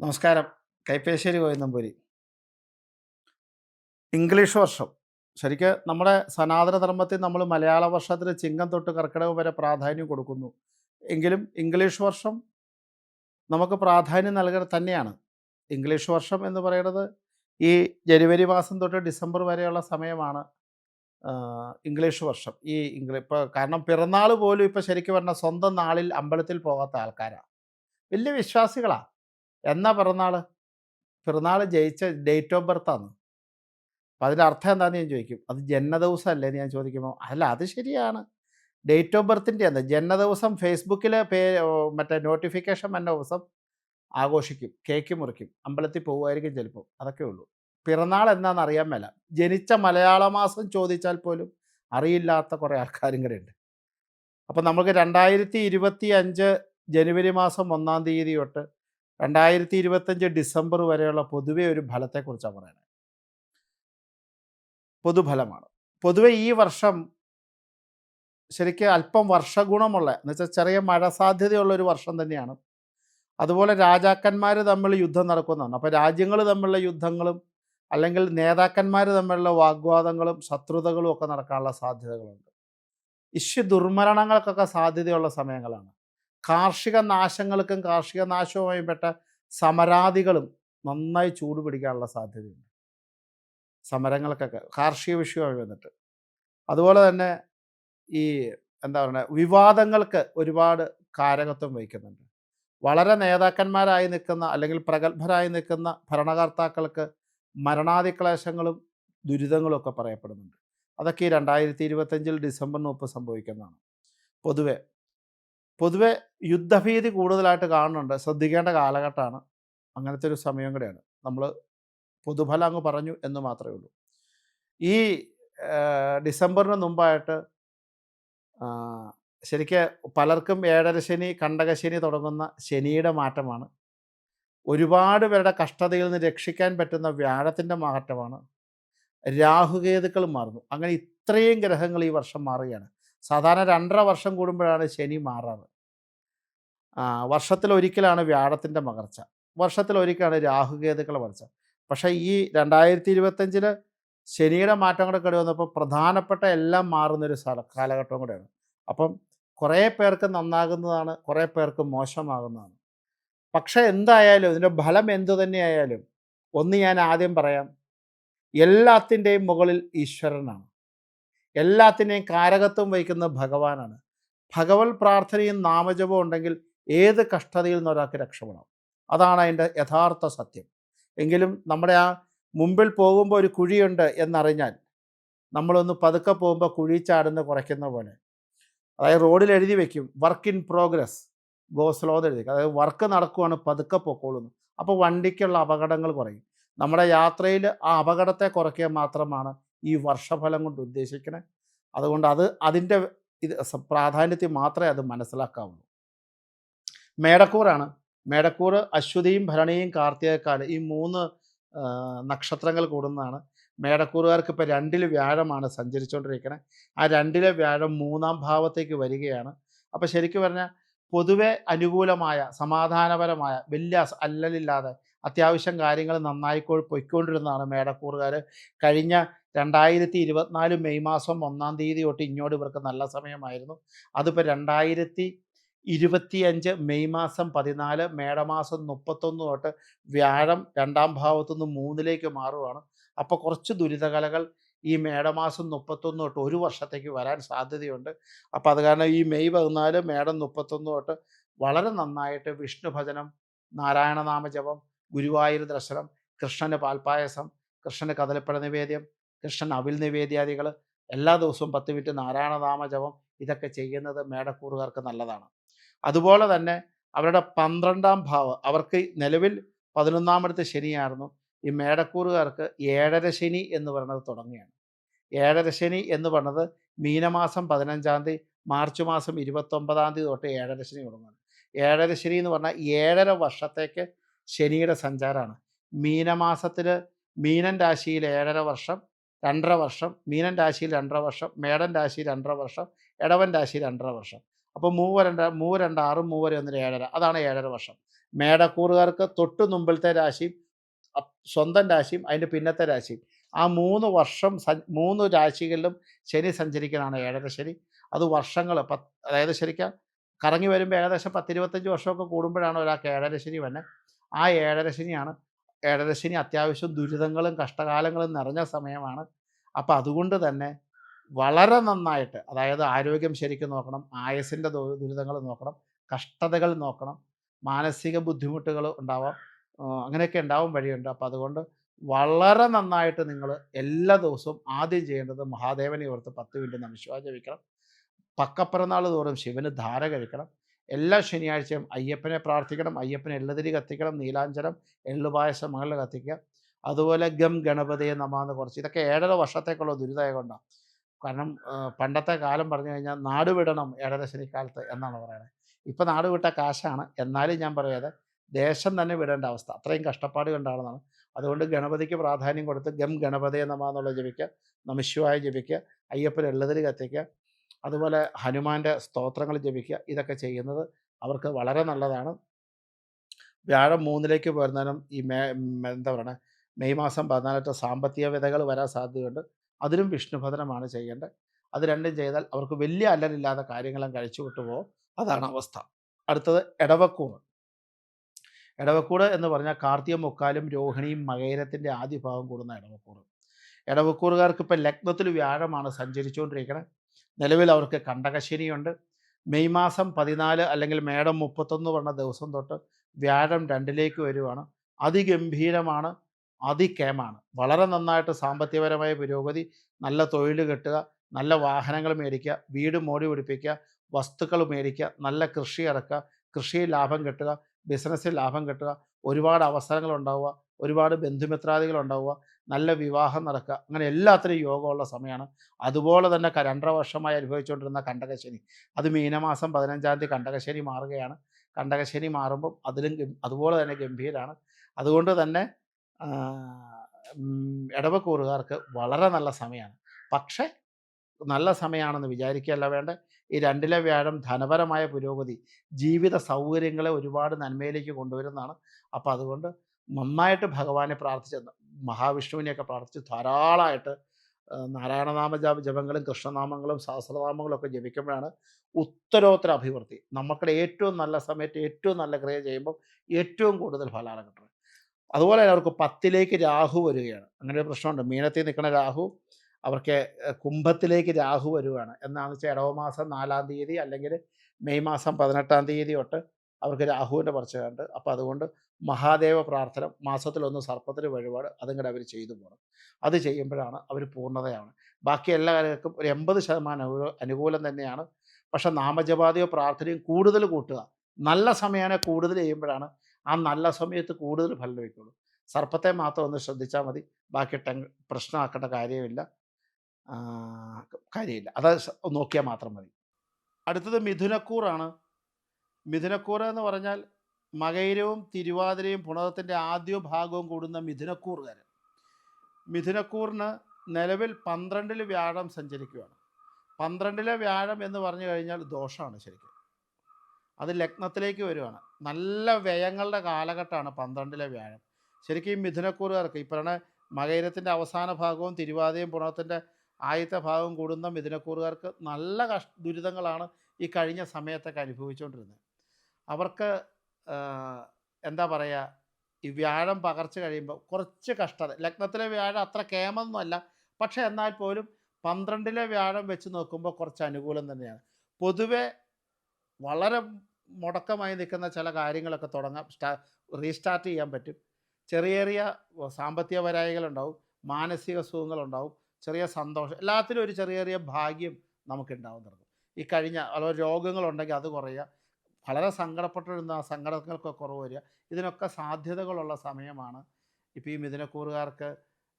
നമസ്കാരം. കൈപ്പേശ്ശേരി കോയന്നമ്പൂരി ഇംഗ്ലീഷ് വർഷം. ശരിക്ക് നമ്മുടെ സനാതനധർമ്മത്തിൽ നമ്മൾ മലയാള വർഷത്തിന് ചിങ്ങം തൊട്ട് കർക്കിടകം വരെ പ്രാധാന്യം കൊടുക്കുന്നു. എങ്കിലും ഇംഗ്ലീഷ് വർഷം നമുക്ക് പ്രാധാന്യം നൽകുക തന്നെയാണ്. ഇംഗ്ലീഷ് വർഷം എന്ന് പറയുന്നത് ഈ ജനുവരി മാസം തൊട്ട് ഡിസംബർ വരെയുള്ള സമയമാണ് ഇംഗ്ലീഷ് വർഷം. ഈ ഇംഗ്ലീഷ് ഇപ്പോൾ കാരണം പിറന്നാൾ പോലും ഇപ്പോൾ ശരിക്കും പറഞ്ഞാൽ സ്വന്തം നാളിൽ അമ്പലത്തിൽ പോകാത്ത ആൾക്കാരാണ് വലിയ വിശ്വാസികളാണ് എന്നാ പിറന്നാൾ പിറന്നാൾ ജയിച്ച ഡേറ്റ് ഓഫ് ബർത്ത് ആണ് അപ്പം അതിന്റെ അർത്ഥം എന്താണെന്ന് ഞാൻ ചോദിക്കും. അത് ജന്മദിവസം അല്ലേ എന്ന് ഞാൻ ചോദിക്കുമ്പോൾ അല്ല അത് ശരിയാണ്. ഡേറ്റ് ഓഫ് ബർത്തിന്റെ ആണ് ജന്മദിവസം ഫേസ്ബുക്കിലെ പേ മറ്റേ നോട്ടിഫിക്കേഷൻ വന്ന ദിവസം ആഘോഷിക്കും. കേക്ക് മുറിക്കും. അമ്പലത്തിൽ പോകുമായിരിക്കും ചിലപ്പോൾ. അതൊക്കെ ഉള്ളൂ. പിറന്നാൾ എന്നാന്ന് അറിയാൻ മേല. ജനിച്ച മലയാള മാസം ചോദിച്ചാൽ പോലും അറിയില്ലാത്ത കുറേ ആൾക്കാരും കൂടെ ഉണ്ട്. അപ്പം നമുക്ക് രണ്ടായിരത്തി ഇരുപത്തി അഞ്ച് ജനുവരി മാസം ഒന്നാം തീയതി തൊട്ട് രണ്ടായിരത്തി ഇരുപത്തഞ്ച് ഡിസംബർ വരെയുള്ള പൊതുവെ ഒരു ഫലത്തെക്കുറിച്ചാണ് പറയുന്നത്. പൊതുഫലമാണ്. പൊതുവെ ഈ വർഷം ശരിക്കും അല്പം വർഷഗുണമുള്ള എന്ന് വെച്ചാൽ ചെറിയ മഴ സാധ്യതയുള്ള ഒരു വർഷം തന്നെയാണ്. അതുപോലെ രാജാക്കന്മാർ തമ്മിൽ യുദ്ധം നടക്കുന്നതാണ്. അപ്പോൾ രാജ്യങ്ങൾ തമ്മിലുള്ള യുദ്ധങ്ങളും അല്ലെങ്കിൽ നേതാക്കന്മാർ തമ്മിലുള്ള വാഗ്വാദങ്ങളും ശത്രുതകളും ഒക്കെ നടക്കാനുള്ള സാധ്യതകളുണ്ട്. ഇഷ്യു ദുർമരണങ്ങൾക്കൊക്കെ സാധ്യതയുള്ള സമയങ്ങളാണ്. കാർഷിക നാശങ്ങൾക്കും കാർഷിക നാശവുമായി പെട്ട സമരാദികളും നന്നായി ചൂട് പിടിക്കാനുള്ള സാധ്യതയുണ്ട്. സമരങ്ങൾക്കൊക്കെ കാർഷിക വിഷയമായി വന്നിട്ട്. അതുപോലെ തന്നെ ഈ എന്താ പറയുക വിവാദങ്ങൾക്ക് ഒരുപാട് കാരകത്വം വഹിക്കുന്നുണ്ട്. വളരെ നേതാക്കന്മാരായി നിൽക്കുന്ന അല്ലെങ്കിൽ പ്രഗത്ഭരായി നിൽക്കുന്ന ഭരണകർത്താക്കൾക്ക് മരണാതിക്ലേശങ്ങളും ദുരിതങ്ങളും ഒക്കെ പറയപ്പെടുന്നുണ്ട്. അതൊക്കെ ഈ രണ്ടായിരത്തി ഇരുപത്തഞ്ചിൽ ഡിസംബറിന് മുമ്പ് സംഭവിക്കുന്നതാണ്. പൊതുവെ പൊതുവെ യുദ്ധഭീതി കൂടുതലായിട്ട് കാണുന്നുണ്ട്. ശ്രദ്ധിക്കേണ്ട കാലഘട്ടമാണ്. അങ്ങനത്തെ ഒരു സമയം കൂടെയാണ്. നമ്മൾ പൊതുഫലം അങ്ങ് പറഞ്ഞു എന്ന് മാത്രമേ ഉള്ളൂ. ഈ ഡിസംബറിന് മുമ്പായിട്ട് ശരിക്ക് പലർക്കും ഏഴര ശനി കണ്ടകശനി തുടങ്ങുന്ന ശനിയുടെ മാറ്റമാണ്. ഒരുപാട് പേരുടെ കഷ്ടതയിൽ നിന്ന് രക്ഷിക്കാൻ പറ്റുന്ന വ്യാഴത്തിന്റെ മാറ്റമാണ്. രാഹുകേതുക്കൾ മാറുന്നു. അങ്ങനെ ഇത്രയും ഗ്രഹങ്ങൾ ഈ വർഷം മാറുകയാണ്. സാധാരണ രണ്ടര വർഷം കൂടുമ്പോഴാണ് ശനി മാറാറ്. വർഷത്തിലൊരിക്കലാണ് വ്യാഴത്തിന്റെ മകർച്ച. വർഷത്തിലൊരിക്കലാണ് രാഹുകേതുക്കളെ മകർച്ച. പക്ഷേ ഈ രണ്ടായിരത്തി ഇരുപത്തഞ്ചിൽ ശനിയുടെ മാറ്റം കൂടെ കടി വന്നപ്പോൾ പ്രധാനപ്പെട്ട എല്ലാം മാറുന്നൊരു സ്ഥല കാലഘട്ടവും കൂടെയാണ്. അപ്പം കുറേ പേർക്ക് നന്നാകുന്നതാണ് കുറേ പേർക്ക് മോശമാകുന്നതാണ്. പക്ഷേ എന്തായാലും ഇതിന്റെ ഫലം എന്തു തന്നെയായാലും ഒന്ന് ഞാൻ ആദ്യം പറയാം. എല്ലാത്തിന്റെയും മുകളിൽ ഈശ്വരനാണ്. എല്ലാത്തിനെയും കാരകത്വം വഹിക്കുന്ന ഭഗവാനാണ്. ഭഗവത് പ്രാർത്ഥനയും നാമജപവും ഉണ്ടെങ്കിൽ ഏത് കഷ്ടതയിൽ നിന്ന് ഒരാൾക്ക് രക്ഷപ്പെടാം അതാണ് അതിന്റെ യഥാർത്ഥ സത്യം. എങ്കിലും നമ്മുടെ ആ മുമ്പിൽ പോകുമ്പോൾ ഒരു കുഴിയുണ്ട് എന്നറിഞ്ഞാൽ നമ്മളൊന്ന് പതുക്കെ പോകുമ്പോൾ കുഴി ചാടുന്ന കുറയ്ക്കുന്ന പോലെ. അതായത് റോഡിൽ എഴുതി വെക്കും work in progress go slow എന്ന് എഴുതി. അതായത് വർക്ക് നടക്കുവാണ് പതുക്കെ പൊക്കോളുന്നു. അപ്പോൾ വണ്ടിക്കുള്ള അപകടങ്ങൾ കുറയും. നമ്മുടെ യാത്രയിൽ ആ അപകടത്തെ കുറയ്ക്കുക മാത്രമാണ് ഈ വർഷഫലം കൊണ്ട് ഉദ്ദേശിക്കണേ. അതുകൊണ്ട് അത് അതിന്റെ ഇത് പ്രാധാന്യത്തിൽ മാത്രമേ അത് മനസ്സിലാക്കാവുള്ളൂ. മേടക്കൂറാണ്. മേടക്കൂർ അശ്വതിയും ഭരണിയും കാർത്തികക്കാൽ ഈ മൂന്ന് നക്ഷത്രങ്ങൾ കൂടുന്നതാണ്. മേടക്കൂറുകാർക്ക് ഇപ്പോൾ രണ്ടിൽ വ്യാഴമാണ് സഞ്ചരിച്ചുകൊണ്ടിരിക്കുന്നത് ആ രണ്ടിലെ വ്യാഴം മൂന്നാം ഭാവത്തേക്ക് വരികയാണ്. അപ്പോൾ ശരിക്കും പറഞ്ഞാൽ പൊതുവെ അനുകൂലമായ സമാധാനപരമായ വലിയ അല്ലലില്ലാതെ അത്യാവശ്യം കാര്യങ്ങൾ നന്നായി പൊയ്ക്കൊണ്ടിരുന്നതാണ് മേടക്കൂറുകാർ കഴിഞ്ഞ രണ്ടായിരത്തി ഇരുപത്തിനാല് മെയ് മാസം ഒന്നാം തീയതി തൊട്ട് ഇങ്ങോട്ട് ഇവർക്ക് നല്ല സമയമായിരുന്നു. അതിപ്പോൾ രണ്ടായിരത്തി ഇരുപത്തിയഞ്ച് മെയ് മാസം പതിനാല് മേടമാസം മുപ്പത്തൊന്ന് തൊട്ട് വ്യാഴം രണ്ടാം ഭാവത്തു നിന്ന് മൂന്നിലേക്ക് മാറുകയാണ് അപ്പോൾ കുറച്ച് ദുരിതകലകൾ ഈ മേടമാസം മുപ്പത്തൊന്ന് തൊട്ട് ഒരു വർഷത്തേക്ക് വരാൻ സാധ്യതയുണ്ട്. അപ്പോൾ അത് കാരണം ഈ മെയ് പതിനാല് മേടം മുപ്പത്തൊന്ന് തൊട്ട് വളരെ നന്നായിട്ട് വിഷ്ണു ഭജനം നാരായണനാമജപം ഗുരുവായൂർ ദർശനം കൃഷ്ണന് പാൽപ്പായസം കൃഷ്ണന് കദളിപ്പഴ നിവേദ്യം കൃഷ്ണൻ അവിൽ നിവേദ്യാദികൾ എല്ലാ ദിവസവും പത്ത് മിനിറ്റ് നാരായണനാമ ജപം ഇതൊക്കെ ചെയ്യുന്നത് മേടക്കൂറുകാർക്ക് നല്ലതാണ്. അതുപോലെ തന്നെ അവരുടെ പന്ത്രണ്ടാം ഭാവം അവർക്ക് നിലവിൽ പതിനൊന്നാമടുത്ത് ശനിയായിരുന്നു. ഈ മേടക്കൂറുകാർക്ക് ഏഴര ശനി എന്ന് പറയുന്നത് തുടങ്ങുകയാണ് ഏഴര ശനി എന്ന് പറഞ്ഞത് മീനമാസം പതിനഞ്ചാം തീയതി മാർച്ച് മാസം ഇരുപത്തൊമ്പതാം തീയതി തൊട്ട് ഏഴര ശനി തുടങ്ങുകയാണ്. ഏഴര ശനി എന്ന് പറഞ്ഞാൽ ഏഴര വർഷത്തേക്ക് ശനിയുടെ സഞ്ചാരമാണ്. മീനമാസത്തിൽ മീനൻ രാശിയിൽ ഏഴര വർഷം രണ്ടര വർഷം മീനൻ രാശിയിൽ രണ്ടര വർഷം മേടൻ രാശി രണ്ടര വർഷം ഇടവൻ രാശി രണ്ടര വർഷം. അപ്പോൾ മൂവ രണ്ട മൂവ് രണ്ട് ആറ് മൂവര ഒന്നര ഏഴര അതാണ് ഏഴര വർഷം. മേടക്കൂറുകാർക്ക് തൊട്ട് മുമ്പിലത്തെ രാശിയും സ്വന്തം രാശിയും അതിന്റെ പിന്നത്തെ രാശിയും. ആ മൂന്ന് വർഷം മൂന്ന് രാശികളിലും ശനി സഞ്ചരിക്കാനാണ് ഏഴര ശനി. അത് വർഷങ്ങൾ പത്ത് അതായത് ശരിക്കും കറങ്ങി വരുമ്പോൾ ഏകദേശം പത്തിരുപത്തഞ്ച് വർഷമൊക്കെ കൂടുമ്പോഴാണ് ഒരാൾക്ക് ഏഴര ശനി വന്നെ. ആ ഏഴര ശനിയാണ് ഏഴര ശനി അത്യാവശ്യം ദുരിതങ്ങളും കഷ്ടകാലങ്ങളും നിറഞ്ഞ സമയമാണ്. അപ്പോൾ അതുകൊണ്ട് തന്നെ വളരെ നന്നായിട്ട് അതായത് ആരോഗ്യം ശരിക്കും നോക്കണം ആയസിന്റെ ദുരിതങ്ങൾ നോക്കണം കഷ്ടതകൾ നോക്കണം മാനസിക ബുദ്ധിമുട്ടുകൾ ഉണ്ടാവാം അങ്ങനെയൊക്കെ ഉണ്ടാവും വഴിയുണ്ട്. അപ്പോൾ അതുകൊണ്ട് വളരെ നന്നായിട്ട് നിങ്ങൾ എല്ലാ ദിവസവും ആദ്യം ചെയ്യേണ്ടത് മഹാദേവനെ ഓർത്ത് പത്ത് മിനിറ്റ് നമശിവാ ജപിക്കണം. പക്കപ്പിറന്നാൾ തോറും ശിവന് ധാര കഴിക്കണം. എല്ലാ ശനിയാഴ്ചയും അയ്യപ്പനെ പ്രാർത്ഥിക്കണം അയ്യപ്പനെ എള്ളുതിരി കത്തിക്കണം നീലാഞ്ചലം എള്ളുപായസം മകളിൽ കത്തിക്കുക. അതുപോലെ ഗം ഗണപതിയെ നമാന്ന് കുറച്ച്. ഇതൊക്കെ ഏഴര വർഷത്തേക്കുള്ള ദുരിതമായ കൊണ്ടാണ് കാരണം പണ്ടത്തെ കാലം പറഞ്ഞു കഴിഞ്ഞാൽ നാട് വിടണം ഏഴര ശനിക്കാലത്ത് എന്നാണ് പറയുന്നത്. ഇപ്പം നാട് വിട്ട കാശാണ്. എന്നാലും ഞാൻ പറയാതെ ദേശം തന്നെ വിടേണ്ട അവസ്ഥ. അത്രയും കഷ്ടപ്പാട് കണ്ടാണെന്നാണ് അതുകൊണ്ട് ഗണപതിക്ക് പ്രാധാന്യം കൊടുത്ത് ഗം ഗണപതിയെ നമ എന്നുള്ള ജപിക്കുക നമശിവായ ജപിക്കുക. അയ്യപ്പൻ എള്ളതിൽ കത്തിക്കുക. അതുപോലെ ഹനുമാന്റെ സ്തോത്രങ്ങൾ ജപിക്കുക ഇതൊക്കെ ചെയ്യുന്നത് അവർക്ക് വളരെ നല്ലതാണ്. വ്യാഴം മൂന്നിലേക്ക് വരുന്നതിനും ഈ മേ എന്താ പറയുക മെയ് മാസം പതിനാലത്തെ സാമ്പത്തിക വിധകൾ വരാൻ സാധ്യതയുണ്ട്. അതിനും വിഷ്ണുഭദ്രമാണ് ചെയ്യേണ്ടത്. അത് രണ്ടും ചെയ്താൽ അവർക്ക് വലിയ അല്ലലില്ലാത്ത കാര്യങ്ങളും കഴിച്ചു വിട്ടുപോകും അതാണ് അവസ്ഥ. അടുത്തത് എടവക്കൂറ് ഇടവക്കൂട് എന്ന് പറഞ്ഞാൽ കാർത്തിക മുക്കാലും രോഹിണിയും മകേരത്തിന്റെ ആദ്യ ഭാഗം കൂടുന്ന ഇടവക്കൂട് ഇടവക്കൂറുകാർക്ക് ഇപ്പം ലഗ്നത്തിൽ വ്യാഴമാണ് സഞ്ചരിച്ചുകൊണ്ടിരിക്കുന്നത് നിലവിൽ അവർക്ക് കണ്ടകശനിയുണ്ട് മെയ് മാസം പതിനാല് അല്ലെങ്കിൽ മേടം മുപ്പത്തൊന്ന് പറഞ്ഞ ദിവസം തൊട്ട് വ്യാഴം രണ്ടിലേക്ക് വരുവാണ്. അതിഗംഭീരമാണ് അതികേമാണ് വളരെ നന്നായിട്ട് സാമ്പത്തികപരമായ പുരോഗതി നല്ല തൊഴിൽ കിട്ടുക നല്ല വാഹനങ്ങൾ മേടിക്കുക വീട് മോടി പിടിപ്പിക്കുക വസ്തുക്കൾ മേടിക്കുക നല്ല കൃഷി ഇറക്കുക കൃഷിയിൽ ലാഭം കിട്ടുക ബിസിനസ്സിൽ ലാഭം കിട്ടുക ഒരുപാട് അവസരങ്ങൾ ഉണ്ടാവുക ഒരുപാട് ബന്ധുമിത്രാദികൾ ഉണ്ടാവുക നല്ല വിവാഹം നടക്കുക അങ്ങനെ എല്ലാത്തിനും യോഗമുള്ള സമയമാണ്. അതുപോലെ തന്നെ രണ്ടര വർഷമായി അനുഭവിച്ചുകൊണ്ടിരുന്ന കണ്ടകശനി. അത് മീനമാസം പതിനഞ്ചാം തീയതി കണ്ടകശനി മാറുകയാണ്. കണ്ടകശനി മാറുമ്പം അതിലും അതുപോലെ തന്നെ ഗംഭീരമാണ് അതുകൊണ്ട് തന്നെ ഇടവക്കൂറുകാർക്ക് വളരെ നല്ല സമയമാണ്. പക്ഷേ നല്ല സമയമാണെന്ന് വിചാരിക്കുകയല്ല വേണ്ട. ഈ രണ്ടിലെ വ്യാഴം ധനപരമായ പുരോഗതി ജീവിത സൗകര്യങ്ങളെ ഒരുപാട് നന്മയിലേക്ക് കൊണ്ടുവരുന്നതാണ്. അപ്പോൾ അതുകൊണ്ട് നന്നായിട്ട് ഭഗവാനെ പ്രാർത്ഥിച്ച മഹാവിഷ്ണുവിനെയൊക്കെ പ്രാർത്ഥിച്ച് ധാരാളമായിട്ട് നാരായണനാമ ജപ ജപങ്ങളും കൃഷ്ണനാമങ്ങളും സഹസ്രനാമങ്ങളും ഒക്കെ ജപിക്കുമ്പോഴാണ് ഉത്തരോത്തര അഭിവൃദ്ധി. നമുക്കിടെ ഏറ്റവും നല്ല സമയത്ത് ഏറ്റവും നല്ല ക്രിയ ചെയ്യുമ്പോൾ ഏറ്റവും കൂടുതൽ ഫലമാണ് കിട്ടുന്നത്. അതുപോലെ തന്നെ അവർക്ക് പത്തിലേക്ക് രാഹു വരികയാണ്. അങ്ങനെ ഒരു പ്രശ്നമുണ്ട്. മീനത്തിൽ നിൽക്കുന്ന രാഹു അവർക്ക് കുംഭത്തിലേക്ക് രാഹു വരുവാണ്. എന്നാന്ന് വെച്ചാൽ ഇടവമാസം നാലാം തീയതി അല്ലെങ്കിൽ മെയ് മാസം പതിനെട്ടാം തീയതി തൊട്ട് അവർക്ക് രാഹുവിന്റെ പറച്ചുണ്ട് അപ്പോൾ അതുകൊണ്ട് മഹാദേവ പ്രാർത്ഥന മാസത്തിലൊന്ന് സർപ്പത്തിന് വഴിപാട് അതും കൂടെ അവർ ചെയ്തു പോകണം അത് ചെയ്യുമ്പോഴാണ് അവർ പൂർണതയാണ്. ബാക്കി എല്ലാ കാര്യങ്ങൾക്കും ഒരു എൺപത് ശതമാനം അനുകൂല- തന്നെയാണ്. പക്ഷെ നാമജപാതിയോ പ്രാർത്ഥനയും കൂടുതൽ കൂട്ടുക. നല്ല സമയമാണ് കൂടുതൽ ചെയ്യുമ്പോഴാണ് ആ നല്ല സമയത്ത് കൂടുതൽ ഫലം ലഭിക്കുള്ളൂ. സർപ്പത്തെ മാത്രം ഒന്ന് ശ്രദ്ധിച്ചാൽ മതി. ബാക്കി ടെൻ പ്രശ്നമാക്കേണ്ട കാര്യമില്ല. കാര്യമില്ല. അത് നോക്കിയാൽ മാത്രം മതി. അടുത്തത് മിഥുനക്കൂറാണ്. മിഥുനക്കൂറ് എന്ന് പറഞ്ഞാൽ മകയിരവും തിരുവാതിരയും പുണകത്തിന്റെ ആദ്യ ഭാഗവും കൂടുന്ന മിഥുനക്കൂറുകാരൻ. മിഥുനക്കൂറിന് നിലവിൽ പന്ത്രണ്ടിൽ വ്യാഴം സഞ്ചരിക്കുകയാണ് പന്ത്രണ്ടിലെ വ്യാഴം എന്ന് പറഞ്ഞു കഴിഞ്ഞാൽ ദോഷമാണ് ശരിക്കും. അത് ലഗ്നത്തിലേക്ക് വരുവാണ്. നല്ല വ്യയങ്ങളുടെ കാലഘട്ടമാണ് പന്ത്രണ്ടിലെ വ്യാഴം. ശരിക്കും ഈ മിഥുനക്കൂറുകാർക്ക് ഈ പറഞ്ഞ മകയിരത്തിന്റെ അവസാന ഭാഗവും തിരുവാതിരയും പുണകത്തിന്റെ ആദ്യത്തെ ഭാഗവും കൂടുന്ന മിഥുനക്കൂറുകാർക്ക് നല്ല കഷ് ദുരിതങ്ങളാണ് ഈ കഴിഞ്ഞ സമയത്തൊക്കെ അനുഭവിച്ചുകൊണ്ടിരുന്നത്. അവർക്ക് എന്താ പറയുക ഈ വ്യാഴം പകർച്ച കഴിയുമ്പോൾ കുറച്ച് കഷ്ടത. ലഗ്നത്തിലെ വ്യാഴം അത്ര കേമൊന്നുമല്ല പക്ഷേ എന്നാൽ പോലും പന്ത്രണ്ടിലെ വ്യാഴം വെച്ച് നോക്കുമ്പോൾ കുറച്ച് അനുകൂലം തന്നെയാണ്. പൊതുവെ വളരെ മുടക്കമായി നിൽക്കുന്ന ചില കാര്യങ്ങളൊക്കെ തുടങ്ങാം. സ്റ്റാ റീസ്റ്റാർട്ട് ചെയ്യാൻ പറ്റും. ചെറിയ ചെറിയ സാമ്പത്തിക വരായികളുണ്ടാവും മാനസിക സുഖങ്ങളുണ്ടാവും ചെറിയ സന്തോഷം. എല്ലാത്തിലും ഒരു ചെറിയ ചെറിയ ഭാഗ്യം നമുക്കുണ്ടാവുന്നുണ്ട് ഈ കഴിഞ്ഞ അഥവാ രോഗങ്ങളുണ്ടെങ്കിൽ അത് കുറയുക. വളരെ സങ്കടപ്പെട്ടിരുന്ന ആ സങ്കടങ്ങൾക്ക് കുറവ് വരിക. ഇതിനൊക്കെ സാധ്യതകളുള്ള സമയമാണ്. ഇപ്പോൾ ഈ മിഥുനക്കൂറുകാർക്ക്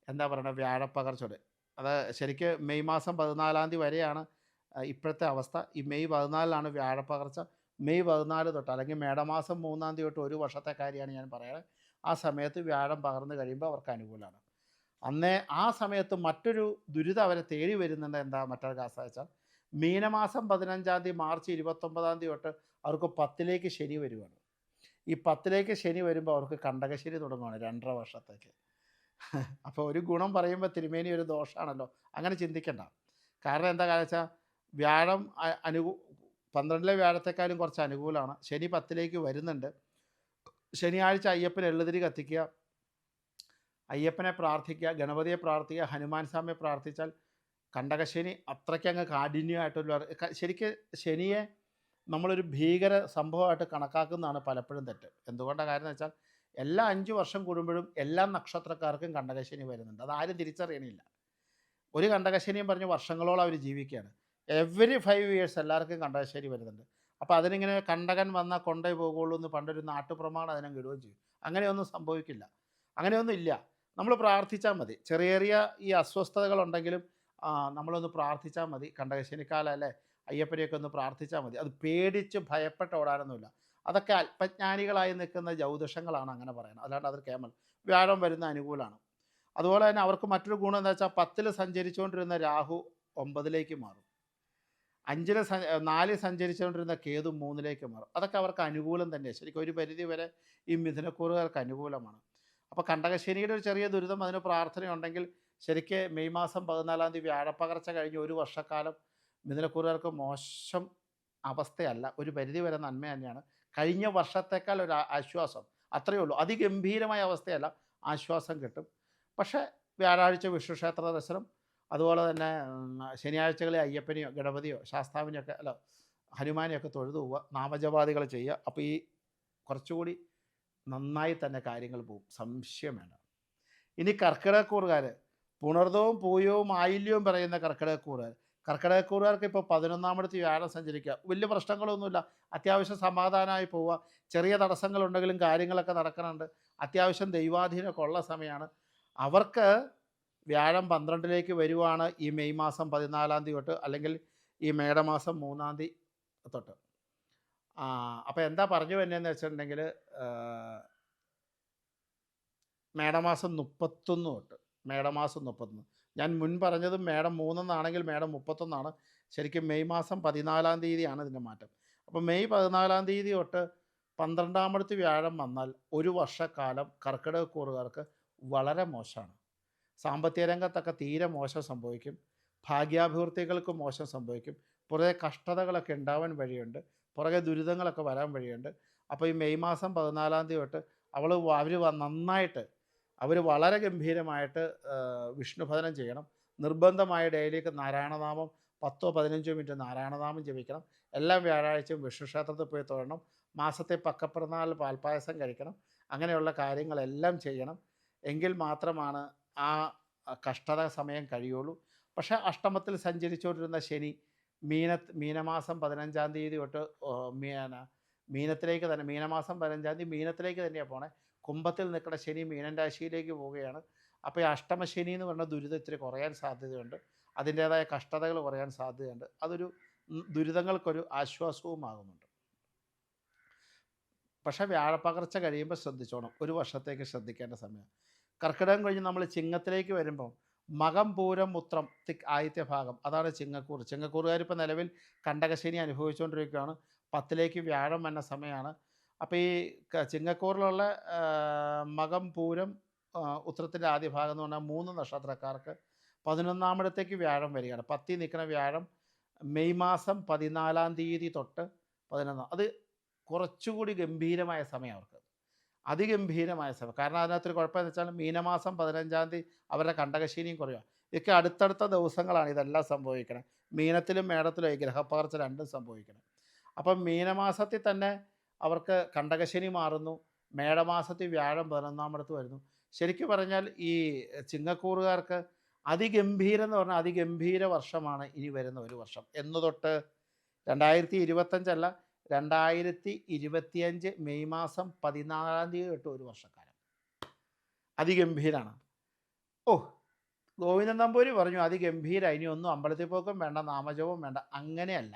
എന്താ പറയുക വ്യാഴപ്പകർച്ചയുടെ അത് ശരിക്ക് മെയ് മാസം പതിനാലാം തീയതി വരെയാണ് ഇപ്പോഴത്തെ അവസ്ഥ. ഈ മെയ് പതിനാലിലാണ് വ്യാഴപ്പകർച്ച. മെയ് പതിനാല് തൊട്ട് അല്ലെങ്കിൽ മേടമാസം മൂന്നാം തീയതി തൊട്ട് ഒരു വർഷത്തെ കാര്യമാണ് ഞാൻ പറയുന്നത്. ആ സമയത്ത് വ്യാഴം പകർന്നു കഴിയുമ്പോൾ അവർക്ക് അനുകൂലമാണ്. അന്നേ ആ സമയത്ത് മറ്റൊരു ദുരിതം അവരെ തേടി വരുന്നുണ്ട് എന്താ മറ്റൊരു കാസ വെച്ചാൽ മീനമാസം പതിനഞ്ചാം തീയതി മാർച്ച് ഇരുപത്തൊമ്പതാം തീയതി തൊട്ട് അവർക്ക് പത്തിലേക്ക് ശനി വരുവാണ്. ഈ പത്തിലേക്ക് ശനി വരുമ്പോൾ അവർക്ക് കണ്ടകശനി തുടങ്ങുവാണ് രണ്ടര വർഷത്തേക്ക്. അപ്പോൾ ഒരു ഗുണം പറയുമ്പോൾ തിരുമേനി ഒരു ദോഷമാണല്ലോ അങ്ങനെ ചിന്തിക്കണ്ട. കാരണം എന്താ കാരണം വെച്ചാൽ വ്യാഴം അനുകൂ പന്ത്രണ്ടിലെ വ്യാഴത്തെക്കാളും കുറച്ച് അനുകൂലമാണ്. ശനി പത്തിലേക്ക് വരുന്നുണ്ട്. ശനിയാഴ്ച അയ്യപ്പൻ എള്ളുതിരി കത്തിക്കുക. അയ്യപ്പനെ പ്രാർത്ഥിക്കുക. ഗണപതിയെ പ്രാർത്ഥിക്കുക. ഹനുമാൻ സ്വാമിയെ പ്രാർത്ഥിച്ചാൽ കണ്ടകശനി അത്രയ്ക്ക് അങ്ങ് കാഠിന്യമായിട്ടുള്ള ശരിക്ക് ശനിയെ നമ്മളൊരു ഭീകര സംഭവമായിട്ട് കണക്കാക്കുന്നതാണ് പലപ്പോഴും തെറ്റ്. എന്തുകൊണ്ടാണ് കാര്യം എന്ന് വെച്ചാൽ എല്ലാ അഞ്ച് വർഷം കൂടുമ്പോഴും എല്ലാ നക്ഷത്രക്കാർക്കും കണ്ടകശനി വരുന്നുണ്ട്. അത് ആരും തിരിച്ചറിയണില്ല. ഒരു കണ്ടകശനിയും പറഞ്ഞ് വർഷങ്ങളോളം അവർ ജീവിക്കുകയാണ്. എവറി ഫൈവ് ഇയേഴ്സ് എല്ലാവർക്കും കണ്ടകശനി വരുന്നുണ്ട്. അപ്പോൾ അതിനിങ്ങനെ കണ്ടകൻ വന്നാൽ കൊണ്ടേ പോകുള്ളൂ എന്ന് പണ്ടൊരു നാട്ടുപ്രമാണം അതിനെ ഇടുകയും ചെയ്യും. അങ്ങനെയൊന്നും സംഭവിക്കില്ല. അങ്ങനെയൊന്നും ഇല്ല. നമ്മൾ പ്രാർത്ഥിച്ചാൽ മതി. ചെറിയ ചെറിയ ഈ അസ്വസ്ഥതകളുണ്ടെങ്കിലും നമ്മളൊന്ന് പ്രാർത്ഥിച്ചാൽ മതി. കണ്ടകശനിക്കാലം അല്ലേ? അയ്യപ്പനെയൊക്കെ ഒന്ന് പ്രാർത്ഥിച്ചാൽ മതി. അത് പേടിച്ച് ഭയപ്പെട്ട് ഓടാനൊന്നുമില്ല അതൊക്കെ അല്പജ്ഞാനികളായി നിൽക്കുന്ന ജ്യോതിഷങ്ങളാണ് അങ്ങനെ പറയുന്നത്. അല്ലാണ്ട് അത് കേമൽ വ്യാഴം വരുന്ന അനുകൂലമാണ്. അതുപോലെ തന്നെ അവർക്ക് മറ്റൊരു ഗുണം എന്താ വെച്ചാൽ പത്തിൽ സഞ്ചരിച്ചുകൊണ്ടിരുന്ന രാഹു ഒമ്പതിലേക്ക് മാറും. അഞ്ചിൽ സ നാലിൽ സഞ്ചരിച്ചുകൊണ്ടിരുന്ന കേതു മൂന്നിലേക്ക് മാറും. അതൊക്കെ അവർക്ക് അനുകൂലം തന്നെ ശരിക്കും ഒരു പരിധി വരെ ഈ മിഥുനക്കൂറുകാർക്ക് അനുകൂലമാണ്. അപ്പോൾ കണ്ടകശനിയുടെ ഒരു ചെറിയ ദുരിതം അതിന് പ്രാർത്ഥനയുണ്ടെങ്കിൽ ശരിക്ക് മെയ് മാസം പതിനാലാം തീയതി വ്യാഴപ്പകർച്ച കഴിഞ്ഞ് ഒരു വർഷക്കാലം മിഥുനക്കൂറുകാർക്ക് മോശം അവസ്ഥയല്ല. ഒരു പരിധി വരെ നന്മ തന്നെയാണ്. കഴിഞ്ഞ വർഷത്തേക്കാൾ ഒരു ആശ്വാസം അത്രയേ ഉള്ളൂ. അതിഗംഭീരമായ അവസ്ഥയല്ല. ആശ്വാസം കിട്ടും. പക്ഷേ വ്യാഴാഴ്ച വിഷ്ണുക്ഷേത്ര ദർശനം അതുപോലെ തന്നെ ശനിയാഴ്ചകളെ അയ്യപ്പനെയോ ഗണപതിയോ ശാസ്താവിനെയൊക്കെ അല്ല ഹനുമാനെയൊക്കെ തൊഴുതു പോവുക. നാമജപാദികൾ ചെയ്യുക. അപ്പോൾ ഈ കുറച്ചുകൂടി നന്നായി തന്നെ കാര്യങ്ങൾ പോകും. സംശയം വേണം ഇനി കർക്കിടകക്കൂറുകാർ പുണർദവും പൂയവും ആയില്യവും പറയുന്ന കർക്കിടകക്കൂറുകാർ കർക്കിടകക്കൂറുകാർക്ക് ഇപ്പോൾ പതിനൊന്നാമടുത്ത് വ്യാഴം സഞ്ചരിക്കുക. വലിയ പ്രശ്നങ്ങളൊന്നുമില്ല. അത്യാവശ്യം സമാധാനമായി പോവുക. ചെറിയ തടസ്സങ്ങളുണ്ടെങ്കിലും കാര്യങ്ങളൊക്കെ നടക്കുന്നുണ്ട്. അത്യാവശ്യം ദൈവാധീനമൊക്കെ ഉള്ള സമയമാണ്. അവർക്ക് വ്യാഴം പന്ത്രണ്ടിലേക്ക് വരുവാണ് ഈ മെയ് മാസം പതിനാലാം തീയതി തൊട്ട് അല്ലെങ്കിൽ ഈ മേടമാസം മൂന്നാം തീയതി തൊട്ട്. അപ്പോൾ എന്താ പറഞ്ഞു വരുന്നതെന്ന് വെച്ചിട്ടുണ്ടെങ്കിൽ മേടമാസം മുപ്പത്തൊന്ന് തൊട്ട്. മേടമാസം മുപ്പത്തൊന്ന്. ഞാൻ മുൻ പറഞ്ഞത് മേഡം മൂന്നെന്നാണെങ്കിൽ മേഡം മുപ്പത്തൊന്നാണ്. ശരിക്കും മെയ് മാസം പതിനാലാം തീയതിയാണ് ഇതിന്റെ മാറ്റം. അപ്പോൾ മെയ് പതിനാലാം തീയതി തൊട്ട് പന്ത്രണ്ടാമടുത്ത് വ്യാഴം വന്നാൽ ഒരു വർഷക്കാലം കർക്കിടകക്കൂറുകാർക്ക് വളരെ മോശമാണ്. സാമ്പത്തിക രംഗത്തൊക്കെ തീരെ മോശം സംഭവിക്കും. ഭാഗ്യാഭിവൃദ്ധികൾക്ക് മോശം സംഭവിക്കും. പുറകെ കഷ്ടതകളൊക്കെ ഉണ്ടാവാൻ വഴിയുണ്ട്. പുറകെ ദുരിതങ്ങളൊക്കെ വരാൻ വഴിയുണ്ട്. അപ്പോൾ ഈ മെയ് മാസം പതിനാലാം തീയതി തൊട്ട് അവൾ അവർ നന്നായിട്ട് അവർ വളരെ ഗംഭീരമായിട്ട് വിഷ്ണുഭജനം ചെയ്യണം. നിർബന്ധമായ ഡെയിലിക്ക് നാരായണനാമം പത്തോ പതിനഞ്ചോ മിനിറ്റ് നാരായണനാമം ജപിക്കണം. എല്ലാ വ്യാഴാഴ്ചയും വിഷ്ണു ക്ഷേത്രത്തിൽ പോയി തൊഴണം. മാസത്തെ പക്കപ്പിറന്നാൾ പാൽപ്പായസം കഴിക്കണം. അങ്ങനെയുള്ള കാര്യങ്ങളെല്ലാം ചെയ്യണം. എങ്കിൽ മാത്രമാണ് ആ കഷ്ടത സമയം കഴിയുള്ളൂ. പക്ഷേ അഷ്ടമത്തിൽ സഞ്ചരിച്ചുകൊണ്ടിരുന്ന ശനി മീന മീനമാസം പതിനഞ്ചാം തീയതി തൊട്ട് മീന മീനത്തിലേക്ക് തന്നെ മീനമാസം പതിനഞ്ചാം തീയതി മീനത്തിലേക്ക് തന്നെയാണ് പോണേ. കുംഭത്തിൽ നിൽക്കുന്ന ശനി മീനൻ രാശിയിലേക്ക് പോവുകയാണ്. അപ്പോൾ ഈ അഷ്ടമശനി എന്ന് പറഞ്ഞ ദുരിതം ഇത്തിരി കുറയാൻ സാധ്യതയുണ്ട്. അതിന്റേതായ കഷ്ടതകൾ കുറയാൻ സാധ്യതയുണ്ട്. അതൊരു ദുരിതങ്ങൾക്കൊരു ആശ്വാസവുമാകുന്നുണ്ട്. പക്ഷേ വ്യാഴപ്പകർച്ച കഴിയുമ്പോൾ ശ്രദ്ധിച്ചോണം. ഒരു വർഷത്തേക്ക് ശ്രദ്ധിക്കേണ്ട സമയം കർക്കിടകം കഴിഞ്ഞ് നമ്മൾ ചിങ്ങത്തിലേക്ക് വരുമ്പോൾ മകം പൂരം മുത്രം തിക് ആദ്യത്തെ ഭാഗം അതാണ് ചിങ്ങക്കൂർ ചിങ്ങക്കൂറുകാരിപ്പോൾ നിലവിൽ കണ്ടകശനി അനുഭവിച്ചുകൊണ്ടിരിക്കുകയാണ്. പത്തിലേക്ക് വ്യാഴം വന്ന സമയമാണ്. അപ്പോൾ ഈ ചിങ്ങക്കൂറിലുള്ള മകം പൂരം ഉത്തരത്തിന്റെ ആദ്യ ഭാഗം എന്ന് പറഞ്ഞാൽ മൂന്ന് നക്ഷത്രക്കാർക്ക് പതിനൊന്നാമിടത്തേക്ക് വ്യാഴം വരികയാണ്. പത്തി നിൽക്കുന്ന വ്യാഴം മെയ് മാസം പതിനാലാം തീയതി തൊട്ട് പതിനൊന്നാം അത് കുറച്ചുകൂടി ഗംഭീരമായ സമയം അവർക്ക്. അതിഗംഭീരമായ സമയം. കാരണം അതിനകത്തൊരു കുഴപ്പമെന്ന് വെച്ചാൽ മീനമാസം പതിനഞ്ചാം തീയതി അവരുടെ കണ്ടകശീനിയും കുറയുക. ഇതൊക്കെ അടുത്തടുത്ത ദിവസങ്ങളാണ് ഇതെല്ലാം സംഭവിക്കുന്നത് മീനത്തിലും മേടത്തിലും ഈ ഗ്രഹപ്പകർച്ച രണ്ടും സംഭവിക്കുന്നത് അപ്പം മീനമാസത്തിൽ തന്നെ അവർക്ക് കണ്ടകശനി മാറുന്നു മേടമാസത്തിൽ വ്യാഴം പതിനൊന്നാമടത്ത് വരുന്നു. ശരിക്കും പറഞ്ഞാൽ ഈ ചിങ്ങക്കൂറുകാർക്ക് അതിഗംഭീരം എന്ന് പറഞ്ഞാൽ അതിഗംഭീര വർഷമാണ് ഇനി വരുന്ന ഒരു വർഷം. എന്ന് തൊട്ട് രണ്ടായിരത്തി ഇരുപത്തഞ്ചല്ല രണ്ടായിരത്തി ഇരുപത്തിയഞ്ച് മെയ് മാസം പതിനാലാം തീയതി തൊട്ട് ഒരു വർഷക്കാലം. അതിഗംഭീരാണ്. ഓ ഗോവിന്ദൻ നമ്പൂരി പറഞ്ഞു അതിഗംഭീര ഇനി ഒന്നും അമ്പലത്തിൽ പോക്കും വേണ്ട നാമജപവും വേണ്ട അങ്ങനെയല്ല.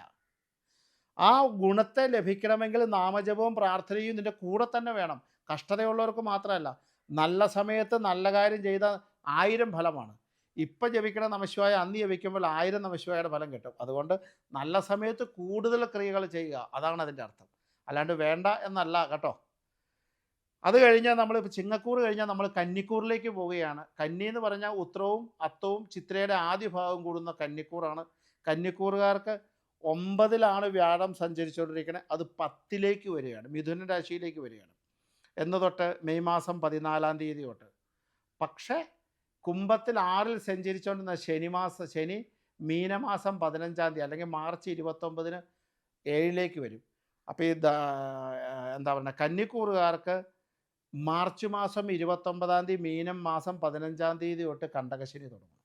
ആ ഗുണത്തെ ലഭിക്കണമെങ്കിൽ നാമജപവും പ്രാർത്ഥനയും ഇതിന്റെ കൂടെ തന്നെ വേണം. കഷ്ടതയുള്ളവർക്ക് മാത്രമല്ല നല്ല സമയത്ത് നല്ല കാര്യം ചെയ്ത ആയിരം ഫലമാണ്. ഇപ്പം ജപിക്കണ നമശിവായ അന്ന് ജപിക്കുമ്പോൾ ആയിരം നമശിവായുടെ ഫലം കിട്ടും. അതുകൊണ്ട് നല്ല സമയത്ത് കൂടുതൽ ക്രിയകൾ ചെയ്യുക അതാണ് അതിന്റെ അർത്ഥം. അല്ലാണ്ട് വേണ്ട എന്നല്ല കേട്ടോ. അത് കഴിഞ്ഞാൽ നമ്മൾ ചിങ്ങക്കൂർ കഴിഞ്ഞാൽ നമ്മൾ കന്നിക്കൂറിലേക്ക് പോവുകയാണ്. കന്നി എന്ന് പറഞ്ഞാൽ ഉത്രവും അത്തവും ചിത്രയുടെ ആദ്യ ഭാഗം കൂടുന്ന കന്നിക്കൂറാണ്. കന്നിക്കൂറുകാർക്ക് ഒമ്പതിലാണ് വ്യാഴം സഞ്ചരിച്ചുകൊണ്ടിരിക്കുന്നത് അത് പത്തിലേക്ക് വരികയാണ്. മിഥുന രാശിയിലേക്ക് വരികയാണ്. എന്ന് തൊട്ട് മെയ് മാസം പതിനാലാം തീയതി തൊട്ട്. പക്ഷേ കുംഭത്തിൽ ആറിൽ സഞ്ചരിച്ചുകൊണ്ടിരുന്ന ശനി മാസം ശനി മീനമാസം പതിനഞ്ചാം തീയതി അല്ലെങ്കിൽ മാർച്ച് ഇരുപത്തൊമ്പതിന് ഏഴിലേക്ക് വരും. അപ്പോൾ ഈ എന്താ പറയുക കന്നിക്കൂറുകാർക്ക് മാർച്ച് മാസം ഇരുപത്തൊമ്പതാം തീയതി മീനം മാസം പതിനഞ്ചാം തീയതി തൊട്ട് കണ്ടകശനി തുടങ്ങും.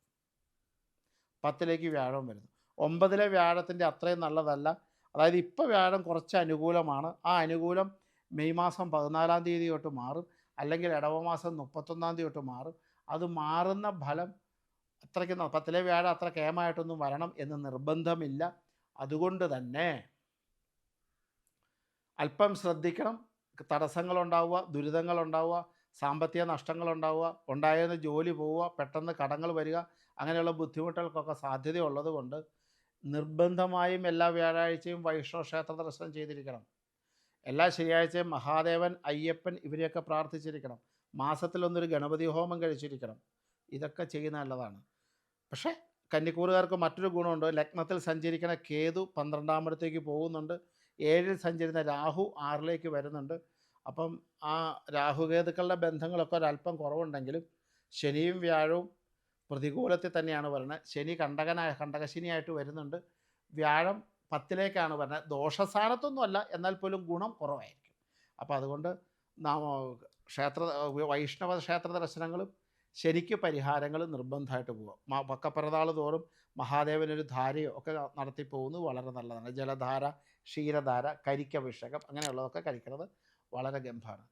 പത്തിലേക്ക് വ്യാഴം വരുന്നു. ഒമ്പതിലെ വ്യാഴത്തിന്റെ അത്രയും നല്ലതല്ല. അതായത് ഇപ്പോൾ വ്യാഴം കുറച്ച് അനുകൂലമാണ്. ആ അനുകൂലം മെയ് മാസം പതിനാലാം തീയതി തൊട്ട് മാറും. അല്ലെങ്കിൽ ഇടവമാസം മുപ്പത്തൊന്നാം തീയതി തൊട്ട് മാറും. അത് മാറുന്ന ഫലം അത്രയ്ക്ക് പത്തിലെ വ്യാഴം അത്ര കേമായിട്ടൊന്നും വരണം എന്ന് നിർബന്ധമില്ല. അതുകൊണ്ട് തന്നെ അല്പം ശ്രദ്ധിക്കണം. തടസ്സങ്ങളുണ്ടാവുക ദുരിതങ്ങളുണ്ടാവുക സാമ്പത്തിക നഷ്ടങ്ങളുണ്ടാവുക ഉണ്ടായിരുന്ന ജോലി പോവുക പെട്ടെന്ന് കടങ്ങൾ വരിക അങ്ങനെയുള്ള ബുദ്ധിമുട്ടുകൾക്കൊക്കെ സാധ്യതയുള്ളത് കൊണ്ട് നിർബന്ധമായും എല്ലാ വ്യാഴാഴ്ചയും വൈഷ്ണവ ക്ഷേത്ര ദർശനം ചെയ്തിരിക്കണം. എല്ലാ ശനിയാഴ്ചയും മഹാദേവൻ അയ്യപ്പൻ ഇവരെയൊക്കെ പ്രാർത്ഥിച്ചിരിക്കണം. മാസത്തിലൊന്നൊരു ഗണപതി ഹോമം കഴിച്ചിരിക്കണം. ഇതൊക്കെ ചെയ്യുന്ന നല്ലതാണ്. പക്ഷേ കന്നിക്കൂറുകാർക്ക് മറ്റൊരു ഗുണമുണ്ട്. ലഗ്നത്തിൽ സഞ്ചരിക്കുന്ന കേതു പന്ത്രണ്ടാമിടത്തേക്ക് പോകുന്നുണ്ട്. ഏഴിൽ സഞ്ചരിക്കുന്ന രാഹു ആറിലേക്ക് വരുന്നുണ്ട്. അപ്പം ആ രാഹുകേതുക്കളുടെ ബന്ധങ്ങളൊക്കെ ഒരല്പം കുറവുണ്ടെങ്കിലും ശനിയും വ്യാഴവും പ്രതികൂലത്തിൽ തന്നെയാണ് വരുന്നത് ശനി കണ്ടകനായ കണ്ടകശനിയായിട്ട് വരുന്നുണ്ട്. വ്യാഴം പത്തിലേക്കാണ് വരുന്നത് ദോഷസ്ഥാനത്തൊന്നുമല്ല. എന്നാൽ പോലും ഗുണം കുറവായിരിക്കും. അപ്പോൾ അതുകൊണ്ട് നാം ക്ഷേത്ര വൈഷ്ണവ ക്ഷേത്ര ദർശനങ്ങളും ശനിക്ക് പരിഹാരങ്ങൾ നിർബന്ധമായിട്ട് പോവുക. പക്കപ്പിറന്നാൾ തോറും മഹാദേവനൊരു ധാരയോ ഒക്കെ നടത്തി പോകുന്നത് വളരെ നല്ലതാണ്. ജലധാര ക്ഷീരധാര കരിക്കഭിഷേകം അങ്ങനെയുള്ളതൊക്കെ കഴിക്കുന്നത് വളരെ ഗംഭമാണ്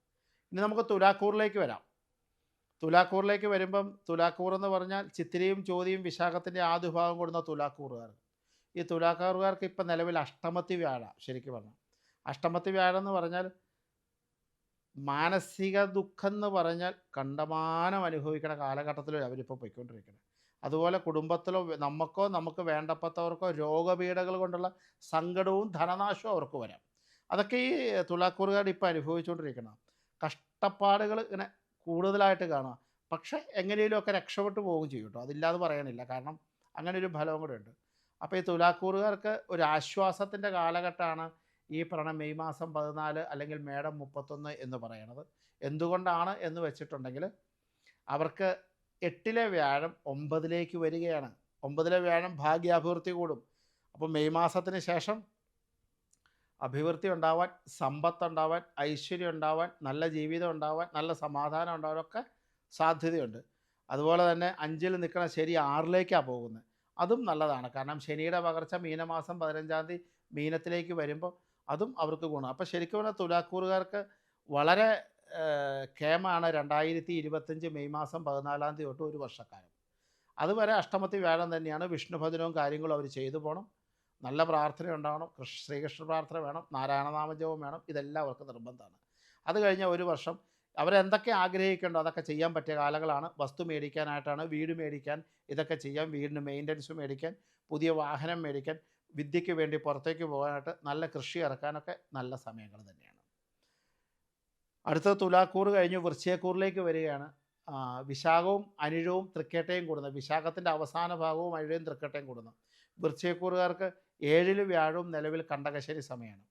ഇനി നമുക്ക് തുലാക്കൂറിലേക്ക് വരാം. തുലാക്കൂറിലേക്ക് വരുമ്പം തുലാക്കൂർ എന്ന് പറഞ്ഞാൽ ചിത്തിരിയും ചോതിയും വിശാഖത്തിന്റെ ആദ്യ ഭാഗം കൊടുക്കുന്ന തുലാക്കൂറുകാർ ഈ തുലാക്കൂറുകാർക്ക് ഇപ്പം നിലവിൽ അഷ്ടമത്തി വ്യാഴ ശരിക്കും പറഞ്ഞാൽ. അഷ്ടമത്തി വ്യാഴം എന്ന് പറഞ്ഞാൽ മാനസിക ദുഃഖം എന്ന് പറഞ്ഞാൽ കണ്ടമാനം അനുഭവിക്കുന്ന കാലഘട്ടത്തിൽ അവരിപ്പോൾ പോയിക്കൊണ്ടിരിക്കുന്നത് അതുപോലെ കുടുംബത്തിലോ നമുക്കോ നമുക്ക് വേണ്ടപ്പെട്ടവർക്കോ രോഗപീഠകൾ കൊണ്ടുള്ള സങ്കടവും ധനനാശവും അവർക്ക് വരാം. അതൊക്കെ ഈ തുലാക്കൂറുകാർ ഇപ്പോൾ അനുഭവിച്ചുകൊണ്ടിരിക്കണം കഷ്ടപ്പാടുകൾ ഇങ്ങനെ കൂടുതലായിട്ട് കാണുക. പക്ഷേ എങ്ങനെയെങ്കിലുമൊക്കെ രക്ഷപ്പെട്ടു പോകും ചെയ്യും കേട്ടോ. അതില്ലാതെ പറയാനില്ല കാരണം അങ്ങനെ ഒരു ഫലവും കൂടെ ഉണ്ട്. അപ്പോൾ ഈ തുലാക്കൂറുകാർക്ക് ഒരു ആശ്വാസത്തിന്റെ കാലഘട്ടമാണ് ഈ പറഞ്ഞ മെയ് മാസം പതിനാല് അല്ലെങ്കിൽ മേടം മുപ്പത്തൊന്ന് എന്ന് പറയണത്. എന്തുകൊണ്ടാണ് എന്ന് വെച്ചിട്ടുണ്ടെങ്കിൽ അവർക്ക് എട്ടിലെ വ്യാഴം ഒമ്പതിലേക്ക് വരികയാണ്. ഒമ്പതിലെ വ്യാഴം ഭാഗ്യാഭിവൃദ്ധി കൂടും. അപ്പോൾ മെയ് മാസത്തിന് ശേഷം അഭിവൃദ്ധി ഉണ്ടാവാൻ സമ്പത്ത് ഉണ്ടാവാൻ ഐശ്വര്യം ഉണ്ടാവാൻ നല്ല ജീവിതം ഉണ്ടാവാൻ നല്ല സമാധാനം ഉണ്ടാവാനൊക്കെ സാധ്യതയുണ്ട്. അതുപോലെ തന്നെ അഞ്ചിൽ നിൽക്കുന്ന ശരി ആറിലേക്കാണ് പോകുന്നത്. അതും നല്ലതാണ്. കാരണം ശനിയുടെ പകർച്ച മീനമാസം പതിനഞ്ചാം തീയതി മീനത്തിലേക്ക് വരുമ്പോൾ അതും അവർക്ക് ഗുണം. അപ്പോൾ ശരിക്കും പറഞ്ഞാൽ തുലാക്കൂറുകാർക്ക് വളരെ കേമാണ് രണ്ടായിരത്തി ഇരുപത്തഞ്ച് മെയ് മാസം പതിനാലാം തീയതി തൊട്ട് ഒരു വർഷക്കാലം. അതുവരെ അഷ്ടമത്തി വ്യാഴം തന്നെയാണ്. വിഷ്ണുഭജനവും കാര്യങ്ങളും അവർ ചെയ്തു പോകണം. നല്ല പ്രാർത്ഥന ഉണ്ടാവണം കൃഷ്ണ ശ്രീകൃഷ്ണ പ്രാർത്ഥന വേണം നാരായണനാമജപം വേണം ഇതെല്ലാം അവർക്ക് നിർബന്ധമാണ്. അത് കഴിഞ്ഞ ഒരു വർഷം അവരെന്തൊക്കെ ആഗ്രഹിക്കേണ്ടോ അതൊക്കെ ചെയ്യാൻ പറ്റിയ കാലങ്ങളാണ്. വസ്തു മേടിക്കാനായിട്ടാണ് വീട് മേടിക്കാൻ ഇതൊക്കെ ചെയ്യാം വീടിന് മെയിന്റനൻസ് മേടിക്കാൻ പുതിയ വാഹനം മേടിക്കാൻ വിദ്യയ്ക്ക് വേണ്ടി പുറത്തേക്ക് പോകാനായിട്ട് നല്ല കൃഷി ഇറക്കാനൊക്കെ നല്ല സമയങ്ങൾ തന്നെയാണ്. അടുത്ത തുലാക്കൂർ കഴിഞ്ഞ് വൃശ്ചയക്കൂറിലേക്ക് വരികയാണ്. വിശാഖവും അനിഴവും തൃക്കേട്ടയും കൂടുന്നത് വിശാഖത്തിന്റെ അവസാന ഭാഗവും അനിഴയും തൃക്കേട്ടയും കൂടുന്നു. വൃശ്ചയക്കൂറുകാർക്ക് ഏഴിൽ വ്യാഴവും നിലവിൽ കണ്ടകശനി സമയമാണ്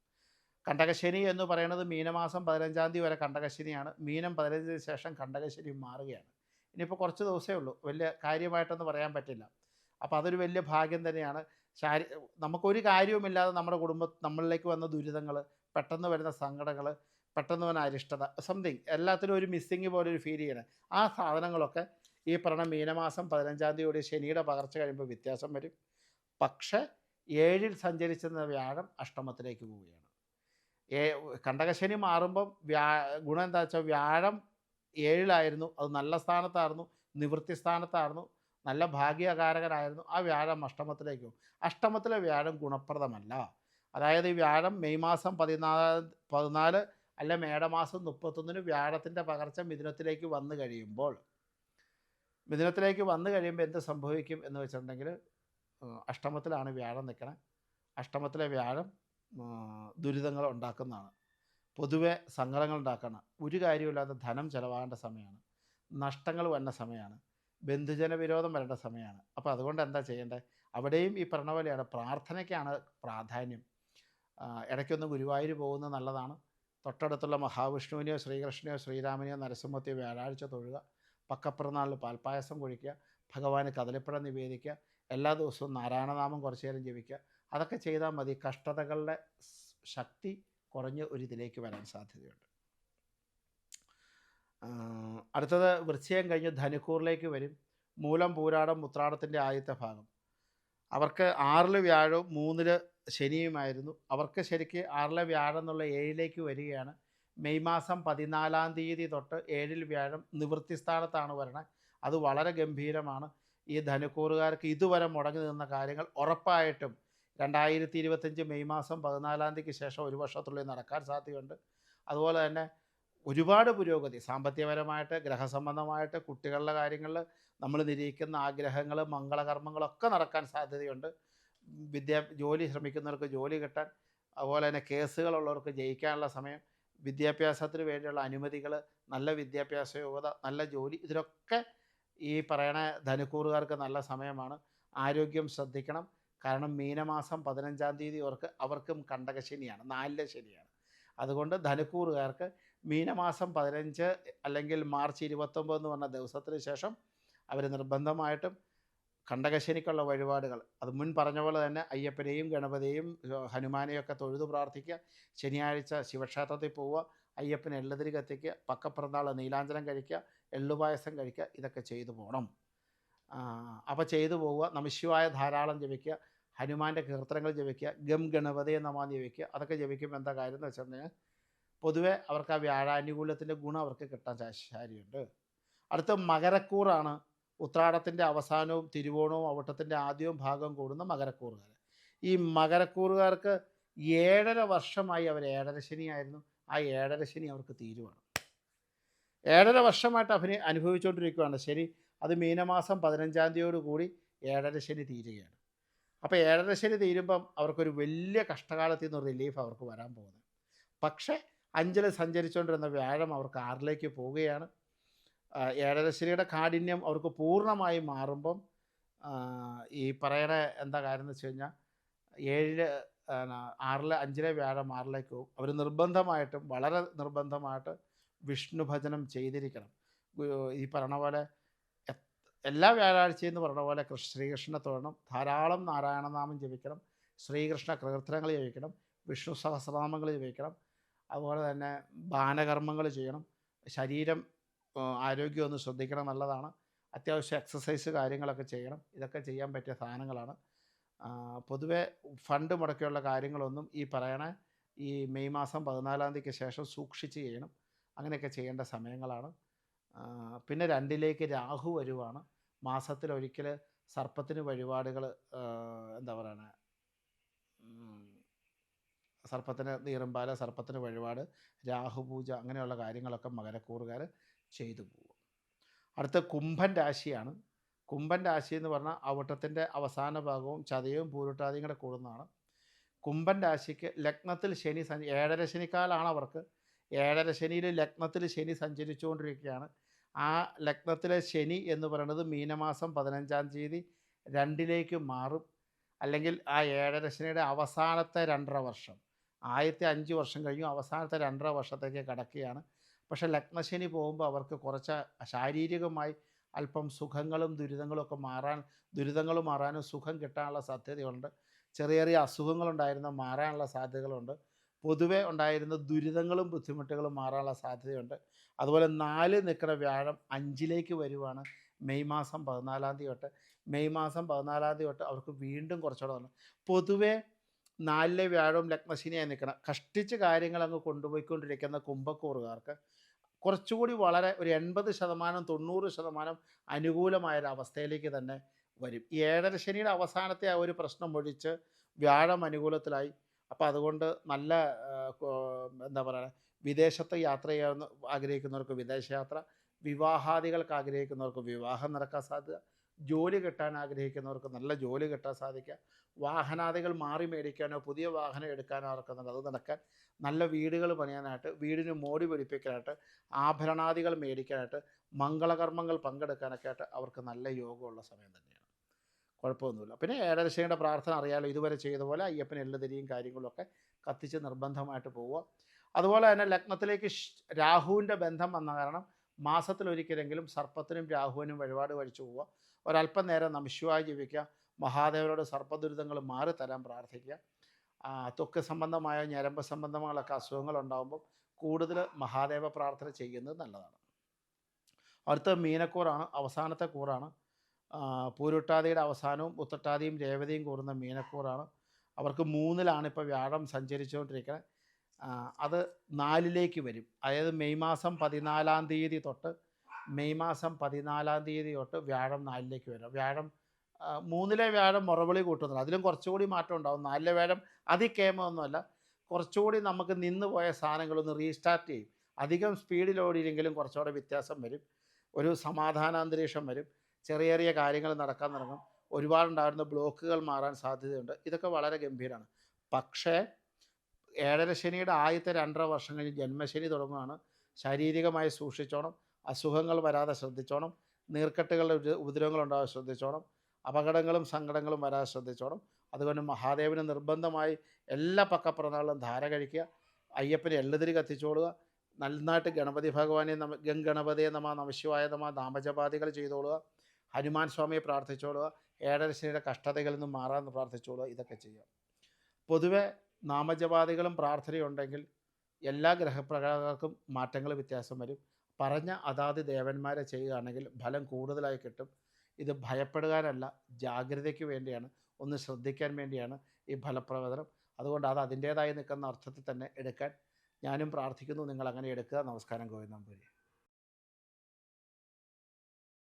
കണ്ടകശനി എന്ന് പറയുന്നത് മീനമാസം പതിനഞ്ചാം തീയതി വരെ കണ്ടകശനിയാണ്. മീനം പതിനഞ്ചിന് ശേഷം കണ്ടകശനി മാറുകയാണ്. ഇനിയിപ്പോൾ കുറച്ച് ദിവസമേ ഉള്ളൂ. വലിയ കാര്യമായിട്ടൊന്നും പറയാൻ പറ്റില്ല. അപ്പോൾ അതൊരു വലിയ ഭാഗ്യം തന്നെയാണ്. ശാരി നമുക്കൊരു കാര്യവുമില്ലാതെ നമ്മുടെ കുടുംബ നമ്മളിലേക്ക് വന്ന ദുരിതങ്ങൾ പെട്ടെന്ന് വരുന്ന സങ്കടങ്ങൾ പെട്ടെന്ന് വരുന്ന അരിഷ്ടത സംതിങ് എല്ലാത്തിനും ഒരു മിസ്സിങ് പോലെ ഒരു ഫീൽ ചെയ്യണം. ആ സാധനങ്ങളൊക്കെ ഈ പറഞ്ഞ മീനമാസം പതിനഞ്ചാം തീയതി ശനിയുടെ പകർച്ച കഴിയുമ്പോൾ വ്യത്യാസം വരും. പക്ഷേ ഏഴിൽ സഞ്ചരിച്ചിരുന്ന വ്യാഴം അഷ്ടമത്തിലേക്ക് പോവുകയാണ്. ഏ കണ്ടകശനി മാറുമ്പം വ്യാ ഗുണം എന്താ വെച്ചാൽ വ്യാഴം ഏഴിലായിരുന്നു. അത് നല്ല സ്ഥാനത്തായിരുന്നു. നിവൃത്തി സ്ഥാനത്തായിരുന്നു. നല്ല ഭാഗ്യകാരകനായിരുന്നു. ആ വ്യാഴം അഷ്ടമത്തിലേക്ക് പോകും. അഷ്ടമത്തിലെ വ്യാഴം ഗുണപ്രദമല്ല. അതായത് ഈ വ്യാഴം മെയ് മാസം പതിനാല് പതിനാല് അല്ല മേടമാസം മുപ്പത്തൊന്നിന് വ്യാഴത്തിന്റെ പകർച്ച മിഥുനത്തിലേക്ക് വന്നു കഴിയുമ്പോൾ മിഥുനത്തിലേക്ക് വന്നു കഴിയുമ്പോൾ എന്ത് സംഭവിക്കും എന്ന് വെച്ചിട്ടുണ്ടെങ്കിൽ അഷ്ടമത്തിലാണ് വ്യാഴം നിൽക്കണേ അഷ്ടമത്തിലെ വ്യാഴം ദുരിതങ്ങൾ ഉണ്ടാക്കുന്നതാണ്. പൊതുവെ സങ്കടങ്ങൾ ഉണ്ടാക്കണം. ഒരു കാര്യമില്ലാതെ ധനം ചിലവാകേണ്ട സമയമാണ്. നഷ്ടങ്ങൾ വരേണ്ട സമയമാണ്. ബന്ധുജന വിരോധം വരേണ്ട സമയമാണ്. അപ്പോൾ അതുകൊണ്ട് എന്താ ചെയ്യേണ്ടത് അവിടെയും ഈ പറഞ്ഞ പോലെയാണ്. പ്രാർത്ഥനയ്ക്കാണ് പ്രാധാന്യം. ഇടയ്ക്കൊന്ന് ഗുരുവായൂർ പോകുന്നത് നല്ലതാണ്. തൊട്ടടുത്തുള്ള മഹാവിഷ്ണുവിനെയോ ശ്രീകൃഷ്ണനെയോ ശ്രീരാമനെയോ നരസിംഹത്തെയോ വ്യാഴാഴ്ച തൊഴുക. പക്കപ്പിറന്നാളിൽ പാൽപ്പായസം കുഴിക്കുക. ഭഗവാന് കദളിപ്പഴം നിവേദിക്കുക. എല്ലാ ദിവസവും നാരായണനാമം കുറച്ചു നേരം ജപിക്കുക. അതൊക്കെ ചെയ്താൽ മതി. കഷ്ടതകളുടെ ശക്തി കുറഞ്ഞ് ഒരു ഇതിലേക്ക് വരാൻ സാധ്യതയുണ്ട്. അടുത്തത് വൃശ്ചയം കഴിഞ്ഞ് ധനുക്കൂറിലേക്ക് വരും. മൂലം പൂരാടം ഉത്രാടത്തിന്റെ ആദ്യത്തെ ഭാഗം. അവർക്ക് ആറിൽ വ്യാഴവും മൂന്നിൽ ശനിയുമായിരുന്നു. അവർക്ക് ശരിക്ക് ആറിലെ വ്യാഴം എന്നുള്ള ഏഴിലേക്ക് വരികയാണ്. മെയ് മാസം പതിനാലാം തീയതി തൊട്ട് ഏഴിൽ വ്യാഴം നിവൃത്തി സ്ഥാനത്താണ് വരണത് അത് വളരെ ഗംഭീരമാണ്. ഈ ധനുക്കൂറുകാർക്ക് ഇതുവരെ മുടങ്ങി നിന്ന കാര്യങ്ങൾ ഉറപ്പായിട്ടും രണ്ടായിരത്തി ഇരുപത്തഞ്ച് മെയ് മാസം പതിനാലാം തീയതിക്ക് ശേഷം ഒരു വർഷത്തുള്ളിൽ നടക്കാൻ സാധ്യതയുണ്ട്. അതുപോലെ തന്നെ ഒരുപാട് പുരോഗതി സാമ്പത്തികപരമായിട്ട് ഗ്രഹസംബന്ധമായിട്ട് കുട്ടികളുടെ കാര്യങ്ങളിൽ നമ്മൾ നിരീക്ഷിക്കുന്ന ആഗ്രഹങ്ങൾ മംഗളകർമ്മങ്ങളൊക്കെ നടക്കാൻ സാധ്യതയുണ്ട്. വിദ്യാ ജോലി ശ്രമിക്കുന്നവർക്ക് ജോലി കിട്ടാൻ അതുപോലെ തന്നെ കേസുകളുള്ളവർക്ക് ജയിക്കാനുള്ള സമയം വിദ്യാഭ്യാസത്തിന് വേണ്ടിയുള്ള അനുമതികൾ നല്ല വിദ്യാഭ്യാസ യോഗ്യത നല്ല ജോലി ഇതിലൊക്കെ ഈ പറയണ ധനുക്കൂറുകാർക്ക് നല്ല സമയമാണ്. ആരോഗ്യം ശ്രദ്ധിക്കണം. കാരണം മീനമാസം പതിനഞ്ചാം തീയതി അവർക്ക് അവർക്കും കണ്ടകശനിയാണ് നാലിലെ ശനിയാണ്. അതുകൊണ്ട് ധനുക്കൂറുകാർക്ക് മീനമാസം പതിനഞ്ച് അല്ലെങ്കിൽ മാർച്ച് ഇരുപത്തൊമ്പത് എന്ന് പറഞ്ഞ ദിവസത്തിന് ശേഷം അവർ നിർബന്ധമായിട്ടും കണ്ടകശനിക്കുള്ള വഴിപാടുകൾ. അത് മുൻ പറഞ്ഞ പോലെ തന്നെ അയ്യപ്പനെയും ഗണപതിയെയും ഹനുമാനെയൊക്കെ തൊഴുതു പ്രാർത്ഥിക്കുക ശനിയാഴ്ച ശിവക്ഷേത്രത്തിൽ പോവുക അയ്യപ്പന് എള്ളതിരി കത്തിക്കുക പക്കപ്പിറന്നാൾ നീലാഞ്ചനം കഴിക്കുക എള്ളുപായസം കഴിക്കുക ഇതൊക്കെ ചെയ്തു പോകണം അപ്പോൾ ചെയ്തു പോവുക. നമശിവായ ധാരാളം ജപിക്കുക. ഹനുമാന്റെ കീർത്തനങ്ങൾ ജപിക്കുക. ഗം ഗണപതിയെ നമാന്ന് ജപിക്കുക. അതൊക്കെ ജപിക്കുമ്പോൾ എന്താ കാര്യം എന്ന് വെച്ചിട്ടുണ്ടെങ്കിൽ പൊതുവെ അവർക്ക് ആ വ്യാഴാനുകൂല്യത്തിന്റെ ഗുണം അവർക്ക് കിട്ടാൻ സാധ്യതയുണ്ട് അടുത്ത മകരക്കൂറാണ്. ഉത്രാടത്തിന്റെ അവസാനവും തിരുവോണവും അവട്ടത്തിന്റെ ആദ്യവും ഭാഗം കൂടുന്ന മകരക്കൂറുകാർ. ഈ മകരക്കൂറുകാർക്ക് ഏഴര വർഷമായി അവർ ഏഴര ശനിയായിരുന്നു. ആ ഏഴര ശനി അവർക്ക് തീരുവാണ്. ഏഴര വർഷമായിട്ട് അഭിനയം അനുഭവിച്ചുകൊണ്ടിരിക്കുകയാണ് ശരി അത് മീനമാസം പതിനഞ്ചാം തീയതിയോട് കൂടി ഏഴര ശനി തീരുകയാണ്. അപ്പോൾ ഏഴര ശനി തീരുമ്പം അവർക്കൊരു വലിയ കഷ്ടകാലത്തിൽ നിന്ന് റിലീഫ് അവർക്ക് വരാൻ പോകുന്നത് പക്ഷേ അഞ്ചിൽ സഞ്ചരിച്ചുകൊണ്ടിരുന്ന വ്യാഴം അവർക്ക് ആറിലേക്ക് പോവുകയാണ്. ഏഴര ഏഴരശ്ശേരിയുടെ കാഠിന്യം അവർക്ക് പൂർണമായി മാറുമ്പം ഈ പറയണ എന്താ കാര്യം എന്ന് വെച്ച് കഴിഞ്ഞാൽ ഏഴിൽ ആറിലെ അഞ്ചിലെ വ്യാഴം ആറിലേക്ക് പോകും. അവർ നിർബന്ധമായിട്ടും വളരെ നിർബന്ധമായിട്ട് വിഷ്ണു ഭജനം ചെയ്തിരിക്കണം ഈ പറഞ്ഞ പോലെ എല്ലാ വ്യാഴാഴ്ചയും എന്ന് പറഞ്ഞ പോലെ കൃഷ്ണ ശ്രീകൃഷ്ണനെ തൊഴണം. ധാരാളം നാരായണനാമം ജപിക്കണം. ശ്രീകൃഷ്ണ കീർത്തനങ്ങൾ ജപിക്കണം. വിഷ്ണു സഹസ്രനാമങ്ങൾ ജപിക്കണം. അതുപോലെ തന്നെ ബാനകർമ്മങ്ങൾ ചെയ്യണം. ശരീരം ആരോഗ്യം ഒന്ന് ശ്രദ്ധിക്കണം നല്ലതാണ്. അത്യാവശ്യം എക്സസൈസ് കാര്യങ്ങളൊക്കെ ചെയ്യണം. ഇതൊക്കെ ചെയ്യാൻ പറ്റിയ സാധനങ്ങളാണ്. പൊതുവെ ഫണ്ട് മുടക്കിയുള്ള കാര്യങ്ങളൊന്നും ഈ പറയണ ഈ മെയ് മാസം പതിനാലാം തീയതിക്ക് ശേഷം സൂക്ഷിച്ച് ചെയ്യണം. അങ്ങനെയൊക്കെ ചെയ്യേണ്ട സമയങ്ങളാണ്. പിന്നെ രണ്ടിലേക്ക് രാഹു വരുവാണ്. മാസത്തിലൊരിക്കൽ സർപ്പത്തിന് വഴിപാടുകൾ എന്താ പറയണ? സർപ്പത്തിന് നീറുമ്പാല സർപ്പത്തിന് വഴിപാട് രാഹുപൂജ അങ്ങനെയുള്ള കാര്യങ്ങളൊക്കെ മകരക്കൂറുകാർ ചെയ്തു പോകും. അടുത്ത കുംഭൻ രാശിയാണ്. കുംഭൻ രാശി എന്ന് പറഞ്ഞാൽ അവട്ടത്തിന്റെ അവസാന ഭാഗവും ചതയവും പൂരുട്ടാതിയും കൂടെ കൂടുന്നതാണ്. കുംഭൻ രാശിക്ക് ലഗ്നത്തിൽ ശനി ഏഴര ശനിക്കാലാണ് അവർക്ക് ഏഴര ശനിയിൽ ലഗ്നത്തിൽ ശനി സഞ്ചരിച്ചുകൊണ്ടിരിക്കുകയാണ്. ആ ലഗ്നത്തിലെ ശനി എന്ന് പറയുന്നത് മീനമാസം പതിനഞ്ചാം തീയതി രണ്ടിലേക്ക് മാറും. അല്ലെങ്കിൽ ആ ഏഴര ശനിയുടെ അവസാനത്തെ രണ്ടര വർഷം. ആദ്യത്തെ അഞ്ച് വർഷം കഴിഞ്ഞു അവസാനത്തെ രണ്ടര വർഷത്തേക്ക് കടക്കുകയാണ്. പക്ഷേ ലഗ്നശനി പോകുമ്പോൾ അവർക്ക് കുറച്ച് ശാരീരികമായി അല്പം സുഖങ്ങളും ദുരിതങ്ങളും ഒക്കെ മാറാൻ ദുരിതങ്ങൾ മാറാനും സുഖം കിട്ടാനുള്ള സാധ്യതയുണ്ട് ചെറിയ ചെറിയ അസുഖങ്ങളുണ്ടായിരുന്ന മാറാനുള്ള സാധ്യതകളുണ്ട്. പൊതുവെ ഉണ്ടായിരുന്ന ദുരിതങ്ങളും ബുദ്ധിമുട്ടുകളും മാറാനുള്ള സാധ്യതയുണ്ട്. അതുപോലെ നാല് നിൽക്കുന്ന വ്യാഴം അഞ്ചിലേക്ക് വരുവാണ് മെയ് മാസം പതിനാലാം തീയതി തൊട്ട്. മെയ് മാസം പതിനാലാം തീയതി തൊട്ട് അവർക്ക് വീണ്ടും കുറച്ചുകൂടെ വന്നു. പൊതുവെ നാലിലെ വ്യാഴവും ലഗ്നശനിയായി നിൽക്കണം. കഷ്ടിച്ച് കാര്യങ്ങൾ അങ്ങ് കൊണ്ടുപോയിക്കൊണ്ടിരിക്കുന്ന കുംഭക്കൂറുകാർക്ക് കുറച്ചുകൂടി വളരെ ഒരു എൺപത് ശതമാനം തൊണ്ണൂറ് ശതമാനം അനുകൂലമായ ഒരു അവസ്ഥയിലേക്ക് തന്നെ വരും. ഈ ഏഴര ശനിയുടെ അവസാനത്തെ ആ ഒരു പ്രശ്നം ഒഴിച്ച് വ്യാഴം അനുകൂലത്തിലായി. അപ്പോൾ അതുകൊണ്ട് നല്ല എന്താ പറയുക വിദേശത്ത് യാത്ര ചെയ്യാൻ ആഗ്രഹിക്കുന്നവർക്ക് വിദേശയാത്ര വിവാഹാദികൾക്ക് ആഗ്രഹിക്കുന്നവർക്ക് വിവാഹം നടക്കാൻ സാധ്യത ജോലി കിട്ടാൻ ആഗ്രഹിക്കുന്നവർക്ക് നല്ല ജോലി കിട്ടാൻ സാധിക്കുക വാഹനാദികൾ മാറി മേടിക്കാനോ പുതിയ വാഹനം എടുക്കാനോ ആർക്കുന്നുണ്ട് അത് നടക്കാൻ നല്ല വീടുകൾ പണിയാനായിട്ട് വീടിന് മോടി പിടിപ്പിക്കാനായിട്ട് ആഭരണാദികൾ മേടിക്കാനായിട്ട് മംഗളകർമ്മങ്ങൾ പങ്കെടുക്കാനൊക്കെ ആയിട്ട് അവർക്ക് നല്ല യോഗമുള്ള സമയം തന്നെയാണ്. കുഴപ്പമൊന്നുമില്ല. പിന്നെ ഏഴരശയുടെ പ്രാർത്ഥന അറിയാലോ ഇതുവരെ ചെയ്ത പോലെ അയ്യപ്പൻ തിരിയും കാര്യങ്ങളൊക്കെ കത്തിച്ച് നിർബന്ധമായിട്ട് പോവുക. അതുപോലെ തന്നെ ലഗ്നത്തിലേക്ക് രാഹുവിന്റെ ബന്ധം വന്ന കാരണം മാസത്തിലൊരിക്കലെങ്കിലും സർപ്പത്തിനും രാഹുവിനും വഴിപാട് കഴിച്ചു പോവുക. ഒരല്പം നേരം നമിശുവായി ജീവിക്കുക. മഹാദേവരോട് സർപ്പദുരിതങ്ങൾ മാറി തരാൻ പ്രാർത്ഥിക്കുക തൊക്ക് സംബന്ധമായ ഞരമ്പ് സംബന്ധങ്ങളൊക്കെ അസുഖങ്ങൾ ഉണ്ടാകുമ്പോൾ കൂടുതൽ മഹാദേവ പ്രാർത്ഥന ചെയ്യുന്നത് നല്ലതാണ്. അടുത്ത മീനക്കൂറാണ് അവസാനത്തെ കൂറാണ്. പൂരുട്ടാതിയുടെ അവസാനവും ഉത്തട്ടാതിയും രേവതിയും കൂറുന്ന മീനക്കൂറാണ്. അവർക്ക് മൂന്നിലാണ് ഇപ്പോൾ വ്യാഴം സഞ്ചരിച്ചുകൊണ്ടിരിക്കുന്നത് അത് നാലിലേക്ക് വരും. അതായത് മെയ് മാസം പതിനാലാം തീയതി തൊട്ട് മെയ് മാസം പതിനാലാം തീയതി തൊട്ട് വ്യാഴം നാലിലേക്ക് വരും. വ്യാഴം മൂന്നിലെ വ്യാഴം മുറവിളി കൂട്ടുന്നുണ്ട്. അതിലും കുറച്ചുകൂടി മാറ്റം ഉണ്ടാവും. നാലിലെ വ്യാഴം അതിക്കേമൊന്നുമല്ല കുറച്ചുകൂടി നമുക്ക് നിന്ന് പോയ സാധനങ്ങളൊന്ന് റീസ്റ്റാർട്ട് ചെയ്യും. അധികം സ്പീഡിൽ ഓടിയില്ലെങ്കിലും കുറച്ചുകൂടെ വ്യത്യാസം വരും. ഒരു സമാധാനാന്തരീക്ഷം വരും. ചെറിയ ചെറിയ കാര്യങ്ങൾ നടക്കാൻ തുടങ്ങും. ഒരുപാടുണ്ടായിരുന്ന ബ്ലോക്കുകൾ മാറാൻ സാധ്യതയുണ്ട്. ഇതൊക്കെ വളരെ ഗംഭീരമാണ് പക്ഷേ ഏഴര ശനിയുടെ ആദ്യത്തെ രണ്ടര വർഷം കഴിഞ്ഞ് ജന്മശനി തുടങ്ങുകയാണ്. ശാരീരികമായി സൂക്ഷിച്ചോണം. അസുഖങ്ങൾ വരാതെ ശ്രദ്ധിച്ചോണം. നീർക്കെട്ടുകളുടെ ഉപ- ഉപദ്രവങ്ങൾ ഉണ്ടാകാതെ ശ്രദ്ധിച്ചോണം. അപകടങ്ങളും സങ്കടങ്ങളും വരാതെ ശ്രദ്ധിച്ചോണം. അതുകൊണ്ട് മഹാദേവന് നിർബന്ധമായി എല്ലാ പക്കപ്പിറന്നാളിലും ധാര കഴിക്കുക. അയ്യപ്പന് എള്ളുതിരി കത്തിച്ചോളുക. നന്നായിട്ട് ഗണപതി ഭഗവാനെ നമ ഗംഗണപതിയെ നമ നമശിവായ നമ നാമജപാദികൾ ചെയ്തോളുക. ഹനുമാൻ സ്വാമിയെ പ്രാർത്ഥിച്ചോളുക ഏഴരശ്ശനിയുടെ കഷ്ടതകളിൽ നിന്ന് മാറാമെന്ന് പ്രാർത്ഥിച്ചോളുക ഇതൊക്കെ ചെയ്യാം. പൊതുവെ നാമജപാദികളും പ്രാർത്ഥനയും ഉണ്ടെങ്കിൽ എല്ലാ ഗ്രഹപ്രകാരങ്ങൾക്കും മാറ്റങ്ങൾ വ്യത്യാസം വരും. പറഞ്ഞ അതാത് ദേവന്മാരെ ചെയ്യുകയാണെങ്കിൽ ഫലം കൂടുതലായി കിട്ടും. ഇത് ഭയപ്പെടുവാനല്ല ജാഗ്രതയ്ക്ക് വേണ്ടിയാണ്. ഒന്ന് ശ്രദ്ധിക്കാൻ വേണ്ടിയാണ് ഈ ഫലപ്രവചനം. അതുകൊണ്ട് അത് അതിന്റേതായി നിൽക്കുന്ന അർത്ഥത്തിൽ തന്നെ എടുക്കാൻ ഞാനും പ്രാർത്ഥിക്കുന്നു. നിങ്ങൾ അങ്ങനെ എടുക്കുക. നമസ്കാരം ഗോവിന്ദമ്പൂരി